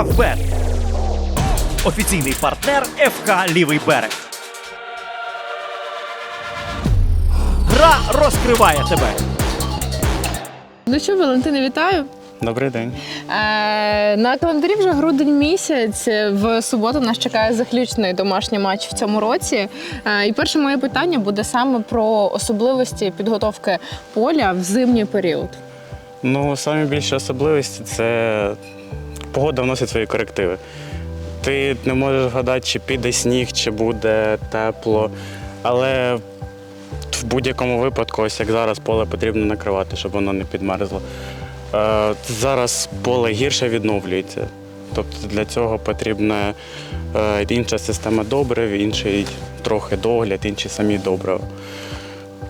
Фавбет. Офіційний партнер ФК Лівий берег. Гра розкриває тебе. Ну що, Валентине, вітаю. Добрий день. Е, на календарі вже грудень місяць. В суботу нас чекає заключний домашній матч в цьому році. Е, і перше моє питання буде саме про особливості підготовки поля в зимній період. Ну, самі більші особливості це погода вносить свої корективи. Ти не можеш гадати, чи піде сніг, чи буде тепло. Але в будь-якому випадку, ось як зараз, поле потрібно накривати, щоб воно не підмерзло. Е, зараз поле гірше відновлюється. Тобто для цього потрібна е, інша система добрив, інший трохи догляд, інші самі добрива.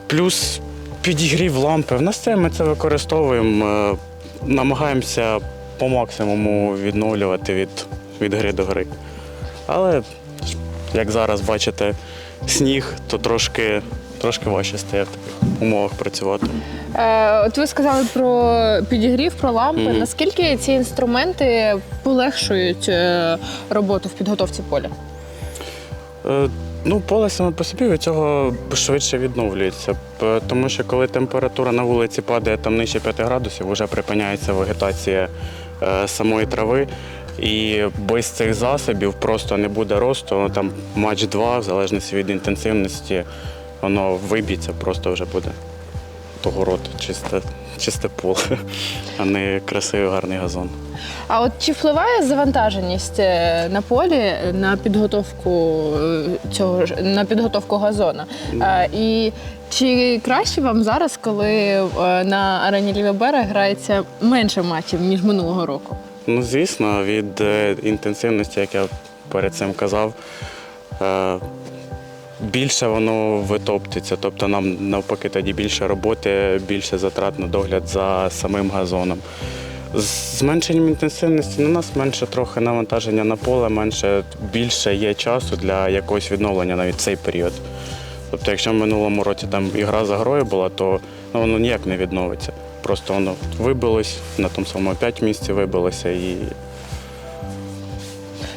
Плюс підігрів лампи. В нас це ми це використовуємо, е, намагаємося по максимуму відновлювати від, від гри до гри. Але, як зараз бачите, сніг, то трошки, трошки важче стає в таких умовах працювати. Е, от ви сказали про підігрів, про лампи. Мгм. Наскільки ці інструменти полегшують е, роботу в підготовці поля? Е, Ну, поле саме по собі від цього швидше відновлюється. Тому що коли температура на вулиці падає там нижче 5 градусів, вже припиняється вегетація самої трави. І без цих засобів просто не буде росту. Там матч 2, в залежності від інтенсивності, воно виб'ється, просто вже буде того роду чисте, чисте поле, а не красивий гарний газон. А от чи впливає завантаженість е, на полі на підготовку е, цього на підготовку газона? Е, І чи краще вам зараз, коли е, на арені Лівий берег грається менше матчів ніж минулого року? Ну, звісно, від е, інтенсивності, як я перед цим казав, е, більше воно витоптиться. Тобто нам навпаки тоді більше роботи, більше затрат на догляд за самим газоном. З зменшенням інтенсивності на нас менше трохи навантаження на поле, менше більше є часу для якогось відновлення навіть цей період. Тобто, якщо в минулому році там ігра за грою була, то ну, воно ніяк не відновиться. Просто воно вибилось, на тому самому 5 місці вибилося і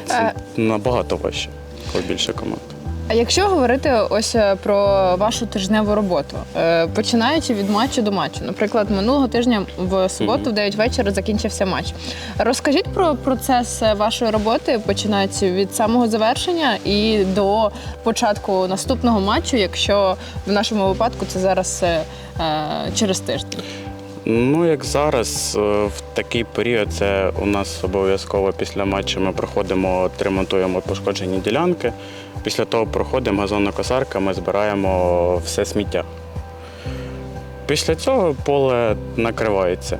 це Е. набагато важче, коли більше команд. А якщо говорити ось е, про вашу тижневу роботу, е, починаючи від матчу до матчу, наприклад, минулого тижня в суботу, в 9 вечора закінчився матч. Розкажіть про процес е, вашої роботи, починаючи від самого завершення і до початку наступного матчу, якщо в нашому випадку це зараз через тиждень. Ну, як зараз, е, в такий період, це у нас обов'язково після матчу ми проходимо, ремонтуємо пошкоджені ділянки. Після того проходимо газонокосарками, збираємо все сміття. Після цього поле накривається.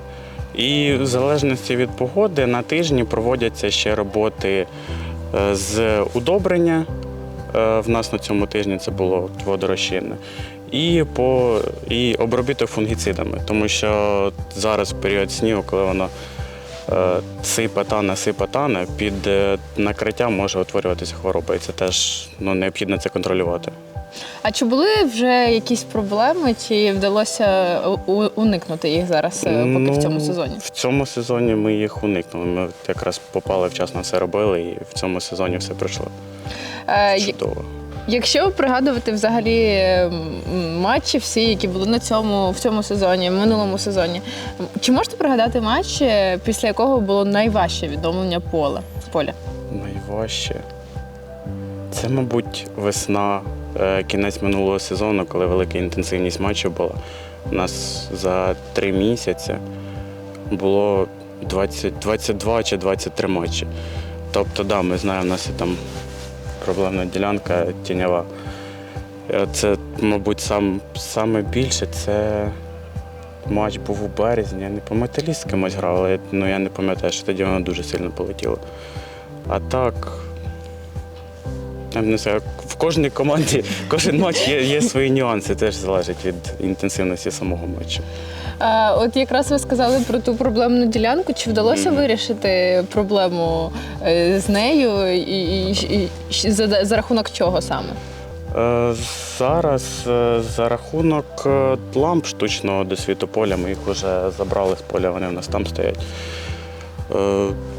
І в залежності від погоди на тижні проводяться ще роботи е, з удобрення. Е, В нас на цьому тижні це було водорозчинне. І по і обробіток фунгіцидами, тому що зараз період снігу, коли воно е, сипе тане, сипе тане, під е, накриттям може утворюватися хвороба, і це теж ну, необхідно це контролювати. А чи були вже якісь проблеми, чи вдалося уникнути їх зараз е, поки в цьому Ну, сезоні? В цьому сезоні ми їх уникнули. Ми якраз попали вчасно все робили, і в цьому сезоні все пройшло Е, чудово. Якщо пригадувати взагалі матчі, всі, які були на цьому в цьому сезоні, в минулому сезоні, чи можете пригадати матч, е, після якого було найважче відновлення поля поля? Найважче. Це, мабуть, весна, е, кінець минулого сезону, коли велика інтенсивність матчів була. У нас за три місяці було 20, 22 чи 23 матчі. Тобто, да, ми знаємо, у нас є там проблемна ділянка тіньова. Е, Це, мабуть, сам, саме більше це матч був у березні. Я не пам'ятаю, з кимось грав, але ну, я не пам'ятаю, що тоді воно дуже сильно полетіло. А так, я б не знаю, кожній команді кожен матч є, є свої нюанси, теж залежить від інтенсивності самого матчу. Е, От якраз ви сказали про ту проблемну ділянку. Чи вдалося вирішити проблему е, з нею і, і, і- за, за рахунок чого саме? Е, Зараз е, за рахунок ламп штучного до світополя ми їх вже забрали з поля, вони в нас там стоять.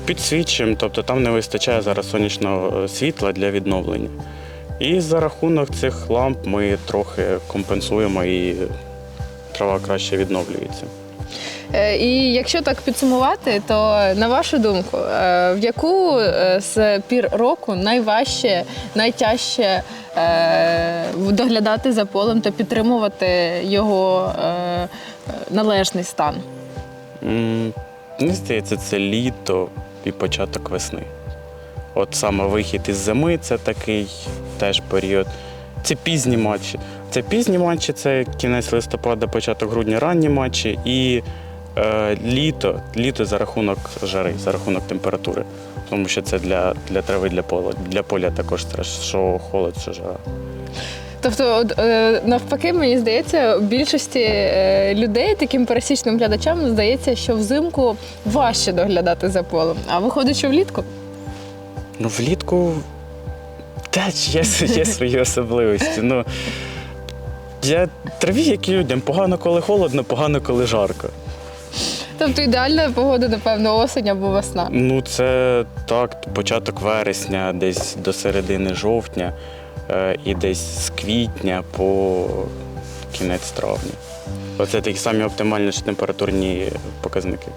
Підсвічуємо, тобто там не вистачає зараз сонячного світла для відновлення. І за рахунок цих ламп ми трохи компенсуємо і трава краще відновлюється. Е, І якщо так підсумувати, то на вашу думку, е, в яку е, з пір року найважче, найтяжче доглядати за полем та підтримувати його належний стан? Мені здається, це літо і початок весни. От саме вихід із зими це такий теж період. Це пізні матчі. Це пізні матчі, це кінець листопада, початок грудня, ранні матчі і е, літо, літо за рахунок жари, за рахунок температури. Тому що це для, для трави, для поля. Для поля також це що холод, що жара. Тобто, е, навпаки, мені здається, більшості е, людей, таким пересічним глядачам, здається, що взимку важче доглядати за полем. А виходить, що влітку? Ну, влітку теж є, є свої особливості. Ну, я траві, як і людям, погано, коли холодно, погано, коли жарко. Тобто ідеальна погода, напевно, осень або весна. Ну, це так, початок вересня, десь до середини жовтня, е, і десь з квітня по кінець травня. Оце такі самі оптимальні температурні показники.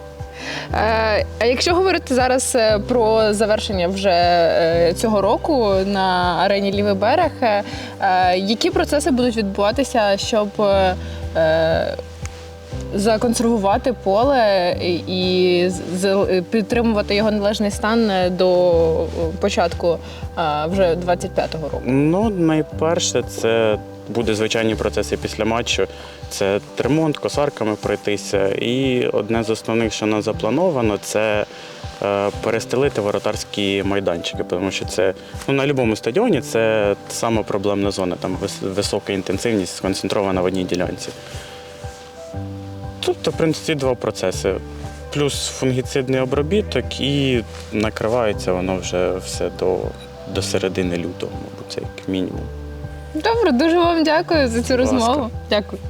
Е, А якщо говорити зараз е, про завершення вже е, цього року на арені Лівий берег, які процеси будуть відбуватися, щоб законсервувати поле і підтримувати його належний стан до початку вже 25-го року? Ну, найперше, це буде звичайні процеси після матчу. Це ремонт, косарками пройтися. І одне з основних, що нас заплановано, це е, перестелити воротарські майданчики, тому що це ну, на будь-якому стадіоні це сама проблемна зона, там висока інтенсивність сконцентрована в одній ділянці. Тобто, в принципі, два процеси. Плюс фунгіцидний обробіток і накривається воно вже все до, до середини лютого, мабуть, це як мінімум. Добре, дуже вам дякую за цю Будь ласка. розмову. Дякую.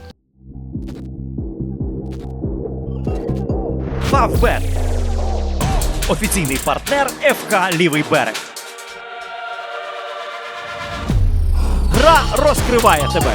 Фавбет. Офіційний партнер ФК Лівий берег. Гра розкриває тебе.